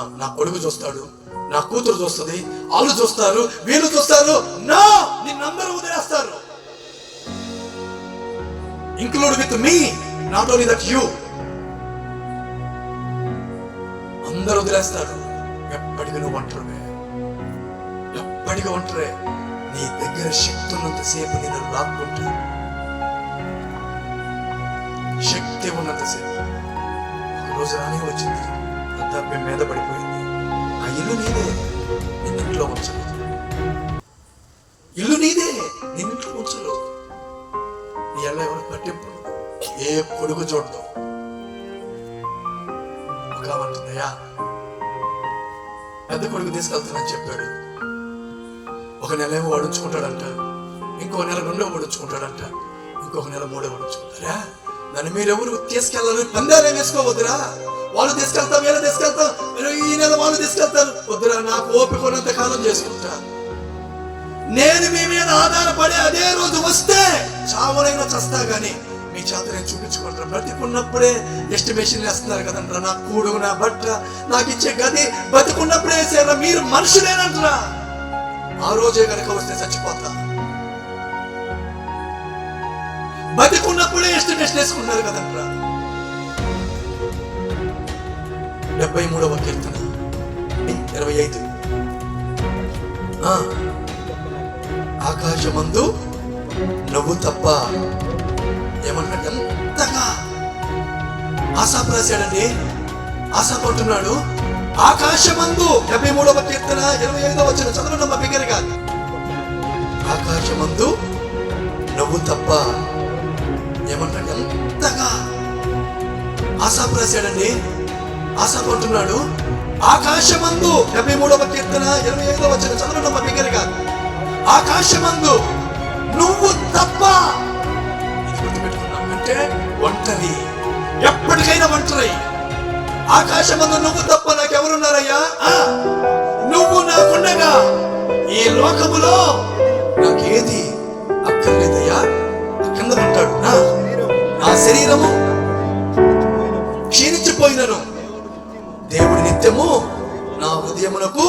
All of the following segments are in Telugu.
అనుకున్నా నా కొడుకు చూస్తాడు నా కూతురు చూస్తుంది వాళ్ళు చూస్తారు వీళ్ళు చూస్తారు నా నిన్నందరూ వదిలేస్తారు. Include with me not only that you అందరూ వదిలేస్తారు. ఎప్పటికీ నువ్వు ఒంటరివే. ఎప్పటికీ ఒంటరే నీ దగ్గర శక్తి ఉన్నంతసేపు నేను లాక్కుంటా. శక్తి ఉన్నంతసేపు. ఒక రోజు రానే వచ్చింది. వృద్ధాప్యం మీద పడిపోయింది. ఆ ఇల్లు నీదే. నిన్నింట్లో ఉంచలేదు. ఇల్లు నీదే. నిన్నింట్లో ఉంచలేదు. నీ ఎలా ఎవరు పట్టింపు ఏ కొడుకు చూడదు. ఒక పెద్ద కొడుకు తీసుకెళ్తానని చెప్పాడు. ఒక నెల ఏమో వడుచుకుంటాడంట. ఇంకో నెల రెండో వడుచుకుంటాడంట. ఇంకొక నెల మూడో వడుచుకుంటారా దాన్ని మీరెవరు తీసుకెళ్ళాలని పందాలే వేసుకోవద్దురా? వాళ్ళు తీసుకెళ్తాం వేరే తీసుకెళ్తాం. మీరు ఈ నెల వాళ్ళు తీసుకెళ్తారు. వద్దురా నాకు ఓపిక ఉన్నంత కాలం చేసుకుంటా. నేను మీ మీద ఆధారపడి అదే రోజు వస్తే చావనైనా చస్తా కానీ మీ చేత నేను చూపించుకుంటాను బ్రతికున్నప్పుడే ఎస్టిమేషన్ వేస్తున్నారు కదంటారా నా కూడు నా బట్ట నాకు ఇచ్చే గది. బతికున్నప్పుడే వేసారా మీరు మనుషులేనంటారా ఆ రోజే కనుక వస్తే చచ్చిపోతా. బతికున్నప్పుడే ఎస్టిమేషన్ వేసుకున్నారు కదంటారా డెబ్బై మూడవ కీర్తన. ఇరవై ఐదు. ఆ ఆకాశమందు నువ్వు తప్ప ఏమన్నాడు ఎంతగా ఆశాపు రాశాడండి ఆశాపు అంటున్నాడు ఆకాశమందు డెబ్బై మూడవ కీర్తన ఇరవై ఐదవ వచ్చిన చదవండి మా బిగ్గరగా ఆకాశమందు నువ్వు తప్ప ఏమన్నాడు ఎంతగా ఆశాపు రాశాడండి ఆశపడుతున్నాడు. అంటున్నాడు ఆకాశమందు డెబ్బై మూడవ కీర్తన ఇరవై ఐదవ వచ్చిన చదవండి మా బిగ్గరగా. ఆకాశమందు నువ్వు తప్ప అంటే ఒంటరి. ఎప్పటికైనా ఒంటరి. ఆకాశమందు నువ్వు తప్ప నాకెవరున్నారయ్యా? నువ్వు నాకుండగా ఈ లోకములో నాకేది అక్కర్లేదయ్యా? కింద ఉంటాడు నా శరీరము నిత్యము నా హృదయమునకు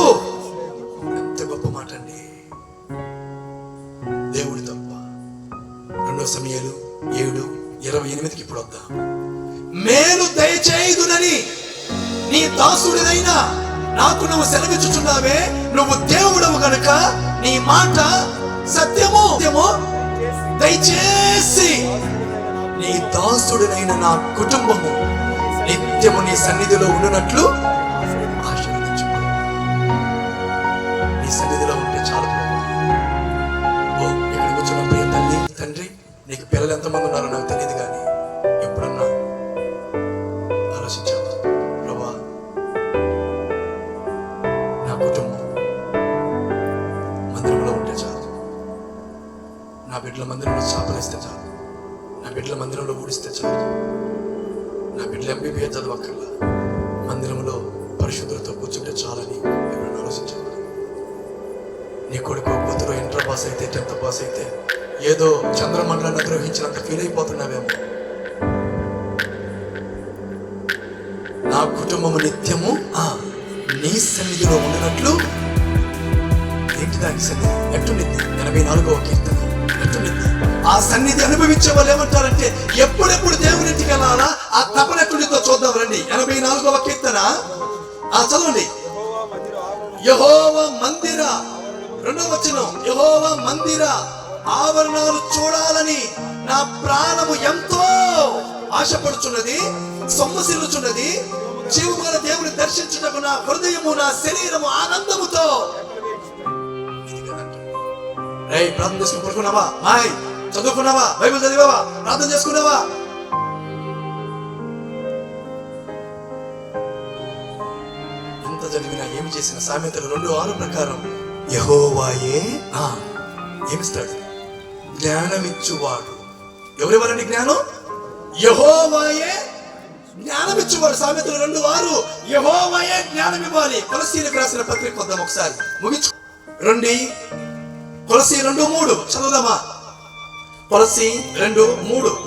ఎంత గొప్ప మాట అండి దేవుడు తప్ప రెండో సమయాలు ఏడు ఇరవై ఎనిమిదికి ఇప్పుడు వద్దాం. మేలు దయచేయుదునని నీ దాసుడినైనా నాకు నువ్వు సెలవిచ్చుచున్నావే నువ్వు దేవుడవు గనుక నీ మాట సత్యము దయచేసి నీ దాసుడినైన నా కుటుంబము నిత్యము నీ సన్నిధిలో ఉండునట్లు నీ సన్నిధిలో ఉంటే చాలు. ప్రభు. ఓ ప్రియ తల్లి? తండ్రి నీకు పిల్లలు ఎంతమంది ఉన్నారో నాకు తెలియదు కానీ ఎప్పుడన్నా ఆలోచించావు? ప్రభా నా కుటుంబం మందిరంలో ఉంటే చాలు. నా బిడ్డల మందిరంలో చాపలేస్తే చాలు. నా బిడ్డల మందిరంలో ఊడిస్తే చాలు. నా బిడ్డలు ఎంబీబీఎస్ చదవక్కర్లా. మందిరంలో పరిశుద్ధులతో కూర్చుంటే చాలని నీ కొడుకు కూతురు ఇంటర్ పాస్ అయితే టెన్త్ పాస్ అయితే ఏదో చంద్రమండలాన్ని అధిరోహించినంత ఫీల్ అయిపోతున్నావేమో. నా కుటుంబము నిత్యము ఆ నీ సన్నిధిలో ఉండినట్లు ఏంటి దానికి సన్నిధి? ఎట్టుండిద్ది ఎనభై నాలుగవ కీర్తన. ఎట్టుండిద్ది ఆ సన్నిధి అనుభవించే వాళ్ళు ఏమంటారంటే ఎప్పుడెప్పుడు దేవుని ఇంటికి వెళ్ళాలా? ఆ తపన ఎట్టుండిద్దో చూద్దాం రండి. ఎనభై నాలుగవ కీర్తన. ఆ చదవండి. యహోవ మందిర. రెండవ వచనం యహోవ మందిర ఆవరణాలు చూడాలని నా ప్రాణము ఎంతో ఆశపడుచున్నది సొమ్మసిల్లుచున్నది. జీవగల దేవుని దర్శించుటకు నా హృదయము నా శరీరము ఆనందముతో. రే రేయ్ ప్రార్థన చేసుకుని పడుకున్నావా? మాయ్ చదువుకున్నావా? బైబిల్ చదివావా? ప్రార్థన చేసుకున్నావా? ఎంత చదివినా ఏమి చేసిన సామెతలు రెండు ఆరు ప్రకారం యహోవాయే. ఆ, ఏమిస్తాడు జ్ఞానమిచ్చువాడు. ఎవరెవరండి జ్ఞానం? యహోవాయే జ్ఞానమిచ్చువాడు. సామెతలు రెండు ఆరు యహోవాయే జ్ఞానం ఇవ్వాలి కొలసీలకు రాసిన పత్రిక వద్దాం ఒకసారి. ముగించు రండి. కొలసి రెండు మూడు. చదువుదామా? కొలసి రెండు మూడు.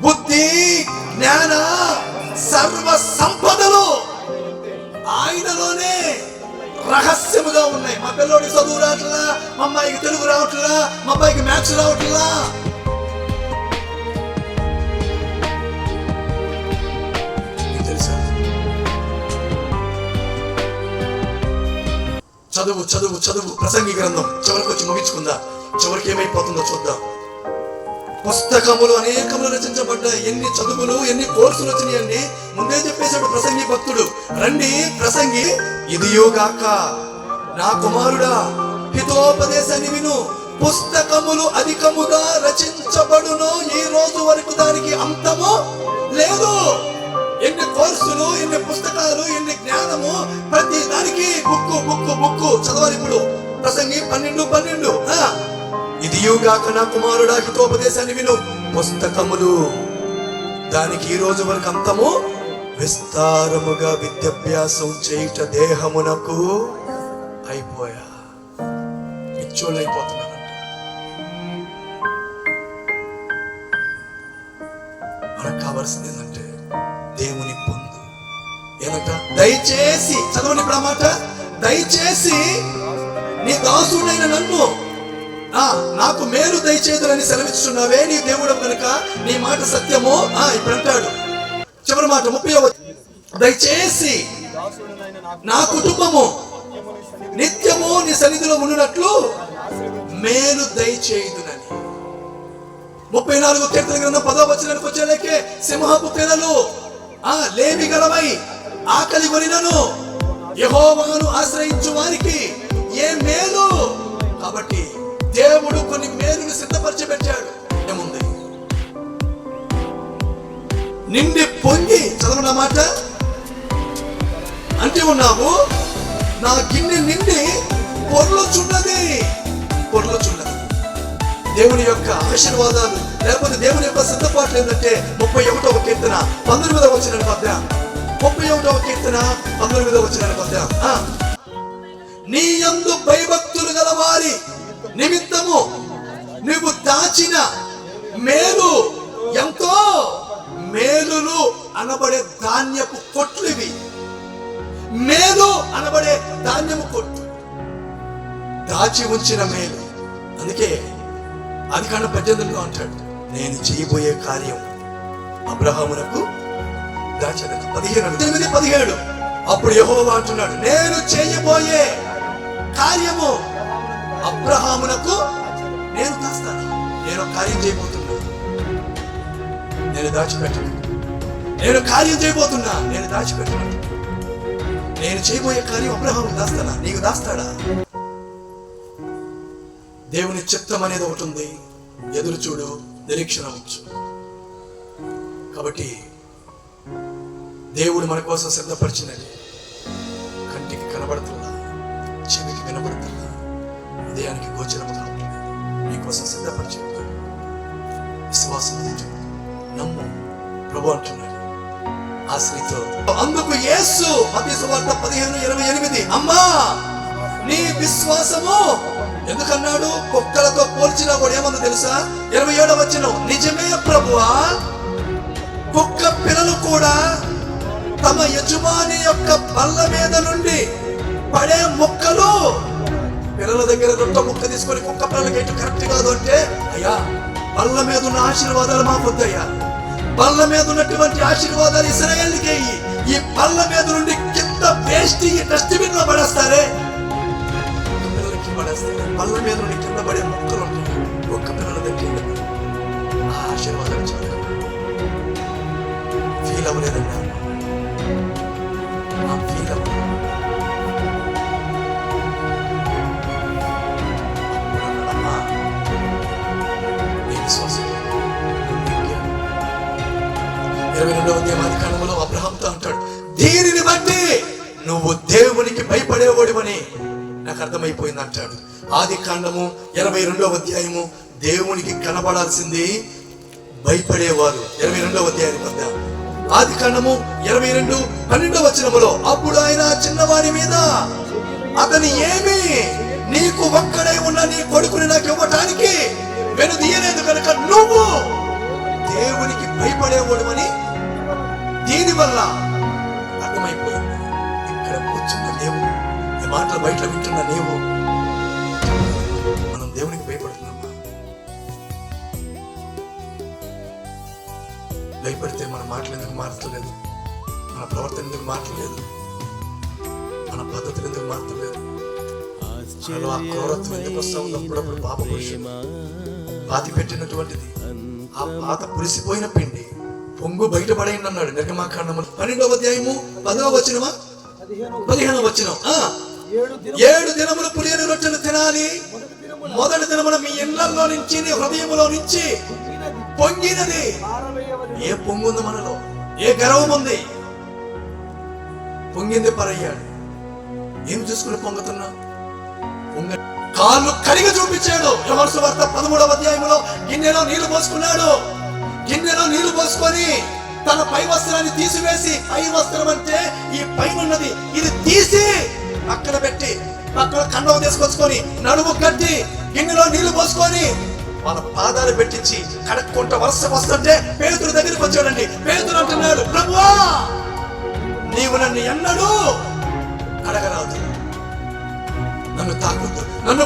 బుద్ధి జ్ఞాన సర్వ సంపదలు రహస్యముగా ఉన్నాయి. మా పిల్లోడికి చదువు రావట్లా మా అమ్మాయికి తెలుగు రావట్లా మా అబ్బాయికి మ్యాథ్స్ రావట్లా. చదువు చదువు చదువు. ప్రసంగి గ్రంథం చివరికి వచ్చి ముగించుకుందా? చివరికి ఏమైపోతుందో చూద్దాం. పుస్తకములు అనేకములు రచించబడ్డాయి. ఎన్ని చదువులు ఎన్ని కోర్సులు వచ్చినాయండి ముందే చెప్పేశాడు ప్రసంగి భక్తుడు. రండి ప్రసంగి. ఇదియోగాక నా కుమారుడా హితోపదేశాన్ని విను. పుస్తకములు అధికముగా రచించబడును. ఈ రోజు వరకు దానికి అంతము లేదు. ఎన్ని కోర్సులు ఎన్ని పుస్తకాలు ఎన్ని జ్ఞానము ప్రతి దానికి బుక్కు బుక్కు బుక్కు చదవాలి ఇప్పుడు. ప్రసంగి పన్నెండు పన్నెండు. ఇదియుగాక నా కుమారుడా హితోపదేశాన్ని విను. పుస్తకములు. దానికి ఈ రోజు వరకు అంతము విస్తారముగా విద్యాభ్యాసం చేయుట దేహమునకు అయిపోయా. పిచ్చోళ్ళు మనకు కావాల్సింది ఏంటంటే దేవుని పొందు. ఏమంట దయచేసి చదవండి ఇప్పుడు మాట. దయచేసి నీ దాసుడైన నన్ను నాకు మేలు దయచేదులని సెలవిస్తున్నావే నీ దేవుడు కనుక నీ మాట సత్యము? ఆ ఇప్పుడు అంటాడు. చివరి మాట ముప్పై దయచేసి నా కుటుంబము నిత్యము నీ సన్నిధిలో ఉండినట్లు మేలు దయచేయుదునని ముప్పై నాలుగు కీర్తన గ్రంథం పదో వచనానికి వచ్చేలేకే సింహపు పిల్లలు ఆ లేమి గలవై ఆకలి కొనినను. యహోవాను ఆశ్రయించు వారికి ఏ మేలు? కాబట్టి దేవుడు కొన్ని మేలును సిద్ధపరిచి పెట్టాడు ఏముంది? నిండి పొంగి చదవన మాట? అంటే ఉన్నావు నా గిన్నె నిండి పొర్లుచున్నది పొర్లుచున్నది దేవుని యొక్క ఆశీర్వాదాలు లేకపోతే దేవుని యొక్క సిద్ధపాట్లు ఏంటంటే ముప్పై ఒకటవ కీర్తన పంతొమ్మిదవ వచ్చిన పద్యం ముప్పై ఒకటవ కీర్తన పంతొమ్మిదవ వచ్చిన పద్యం నీ యందు భయభక్తులు గల వారి నిమిత్తము నువ్వు దాచిన మేలు ఎంతో మేలులు అనబడే ధాన్యపు కొట్లు ఇవి. మేలు అనబడే ధాన్యము కొట్టు. దాచి ఉంచిన మేలు. అందుకే అది కాండ పద్దెనిమిదిలో అంటాడు నేను చేయబోయే కార్యం అబ్రహామునకు దాచిన పదిహేను ఎనిమిది పదిహేడు. అప్పుడు యహోవా అంటున్నాడు నేను చేయబోయే కార్యము అబ్రహామునకు నేను దాస్తాను నేను కార్యం చేయబోతున్నా. నేను దాచిపెట్టను. నేను కార్యం చేయబోతున్నా. నేను దాచిపెట్టను. నేను చేయబోయే కార్యం అబ్రహాము దాస్తానా? నీకు దాస్తాడా? దేవుని చిత్తం అనేది ఒకటి ఉంది. ఎదురు చూడు నిరీక్షణ ఉంచు. కాబట్టి దేవుడు మన కోసం సిద్ధపరిచినది కంటికి కనబడుతుంది. హృదయానికి గోచరముగా ఉంటుంది నీకోసం సిద్ధపరిచి ఉంటాడు. విశ్వాసం నమ్ము. ప్రభు అంటున్నాడు. ఆశ్రయితో అందుకు యేసు మతీ సువార్త పదిహేను ఇరవై ఎనిమిది. అమ్మా నీ విశ్వాసము ఎందుకన్నాడు? కుక్కలతో పోల్చినా కూడా ఏమన్నా తెలుసా? ఇరవై ఏడవ వచ్చిన నిజమే ప్రభువా కుక్క పిల్లలు కూడా తమ యజమాని యొక్క బల్ల మీద నుండి పడే ముక్కలు పిల్లల దగ్గర రొట్ట ముక్క తీసుకొని కుక్క పిల్లలకి ఎటు కరెక్ట్ కాదు అంటే అయ్యా బల్ల మీద ఉన్న ఆశీర్వాదాలు మాకు వద్దయ్యా. బల్ల మీద ఉన్నటువంటి ఆశీర్వాదాలు ఇస్రాయేల్కి ఈ బల్ల మీద నుండి కింద వేస్ట్ ఈ డస్ట్బిన్లో పడేస్తారే. పిల్లలకి పడేస్తారు. బల్ల మీద నుండి కింద పడే ముక్కలు ఉంటాయి. ఒక్క పిల్లల దగ్గర ఆ ఆశీర్వాదాలు చాలా. ఫీల్ అవ్వలేదన్నా దేవునికి భయపడేవాడివని నాకు అర్థమైపోయింది అంటాడు. ఆది కాండము ఇరవై రెండవ అధ్యాయము దేవునికి కనబడాల్సింది భయపడేవారు. ఇరవై రెండవ అధ్యాయం వద్ద ఆది కాండము ఇరవై రెండు పన్నెండవ వచనములో అప్పుడు ఆయన చిన్నవారి మీద అతని ఏమి నీకు ఒక్కడే ఉన్న నీ కొడుకుని నాకు ఇవ్వటానికి వెనుదీయలేదు కనుక నువ్వు దేవునికి భయపడేవాడు అని దీనివల్ల అర్థమైపోయింది. మాటలు బయట వింటున్నా నీవు మనం దేవునికి భయపడుతున్నామా? భయపడితే మన మాటలు ఎందుకు మారట్లేదు మన ప్రవర్తన ఎందుకు మారట్లేదు మన పద్ధతులు ఎందుకు మారట్లేదు మనలో ఆ క్రూరత్వం ఎందుకు వస్తా ఉంది అప్పుడప్పుడు పాప పురుషుడు పాతి పెట్టినటువంటిది. ఆ పాత పులిసిపోయిన పిండి పొంగు బయటపడైంది అన్నాడు నిర్గమాకాండము పన్నెండవ అధ్యాయము పదవ వచనమా? పదిహేనవ పదిహేను వచనం. ఆ! ఏడు దిన ఏడు దినములు పులియని రొట్టెలు తినాలి. మొదటి దినమున దినమున మీ ఇళ్ళలో నుంచి నీ హృదయములో నుంచి పొంగినది. ఏ పొంగుంది మనలో? ఏ గర్వం ఉంది? పొంగింది పరయ్యాడు. ఏం చూసుకుని పొంగుతున్నా? పొంగ కాళ్ళు కడిగి చూపించాడు. యమర్సు వార్త పదమూడవ అధ్యాయంలో గిన్నెలో నీళ్ళు పోసుకున్నాడు. గిన్నెలో నీళ్ళు పోసుకొని తన పై వస్త్రాన్ని తీసివేసి పై వస్త్రం అంటే ఈ పైన ఉన్నది ఇది తీసి పక్కన పెట్టి పక్కన కండవ తీసుకొచ్చుకొని నడుము కట్టి గిన్నెలో నీళ్ళు పోసుకొని వాళ్ళ పాదాలు పెట్టించి కడక్కుంట వరుస వస్తుంటే పేతురు దగ్గరికి వచ్చాడండి. పేతురు అంటున్నాడు ప్రభువా నీవు నన్ను ఎన్నడూ కడగరాదు. నన్ను తాకొద్దు నన్ను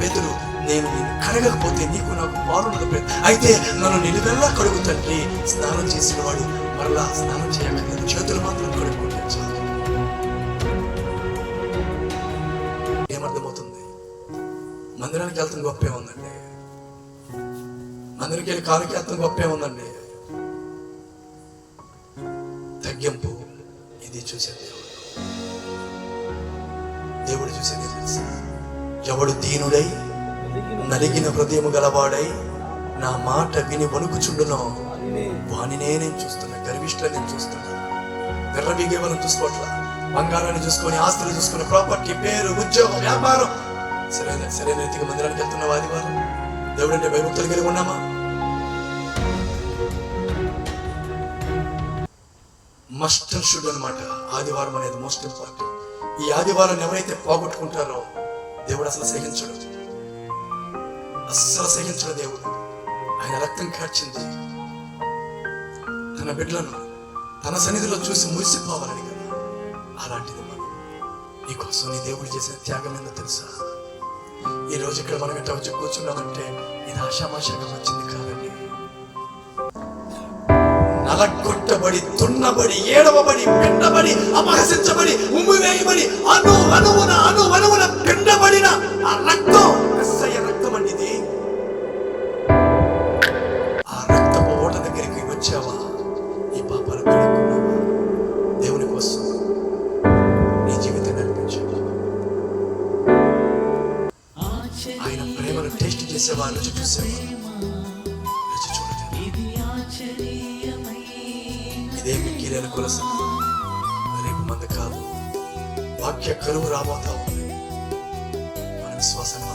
పేతురు నేను నేను కడగకపోతే నీకు నాకు బాగుండదు అయితే నన్ను నిలువెల్లా కడుగు తండ్రి. స్నానం చేసిన వాడు మరలా స్నానం చేయక్కర్లేదు చేతులు మాత్రం కడుగు మందిరానికి వెళ్తాం గొప్పే ఉందండి మందిరికి వెళ్ళి కాలుకి వెళ్తాం గొప్పే ఉందండి తగ్గింపు. ఇది చూసే దేవుడు. దేవుడు చూసేది తెలుసు? ఎవడు దీనుడై నలిగిన హృదయము గలవాడై నా మాట విని వణుకుచుండునో వానినే నేను చూస్తున్నా. గర్విష్ఠులు నేను చూస్తున్నా. విర్రబీగే వాళ్ళని చూసుకోవట్లా? బంగారాన్ని చూసుకొని ఆస్తులు చూసుకొని ప్రాపర్టీ పేరు ఉద్యోగం వ్యాపారం. సరైన సరైన రీతిగా మందిరానికి వెళ్తున్నావా ఆదివారం దేవుడు అంటే భయభక్తులు కలిగి ఉన్నామా? మస్ట్ అండ్ షుడ్ అనమాట ఆదివారం అనేది మోస్ట్ ఇంపార్టెంట్. ఈ ఆదివారం ఎవరైతే పోగొట్టుకుంటారో దేవుడు అసలు సహించడు అస్సలు సహించడు దేవుడు. ఆయన రక్తం కాచింది. తన బిడ్డలను తన సన్నిధిలో చూసి మురిసిపోవాలని కదా. అలాంటిది మనం. నీకోసం నీ దేవుడు చేసిన త్యాగం ఏందో తెలుసా? ఈ రోజు ఇక్కడ మనం ఇట్లా వచ్చి కూర్చున్నామంటే ఇది ఆషామాషాగా వచ్చింది కాదండి. నలగొట్టబడి తున్నబడి ఏడవబడి పిండబడి అపహసించబడి ఉమ్మివేయబడి అను అనువున అను అనువున పిండబడిన ఆ రక్తం ప్రేమను టేస్ట్ చేసేవా రుచి చూసేవా రుచి చూడలేదు ఇదే మిక్కిలేన కొలస. రేపు మంది కాదు. వాక్య కరువు రాబోతా ఉంది. మన విశ్వాసాన్ని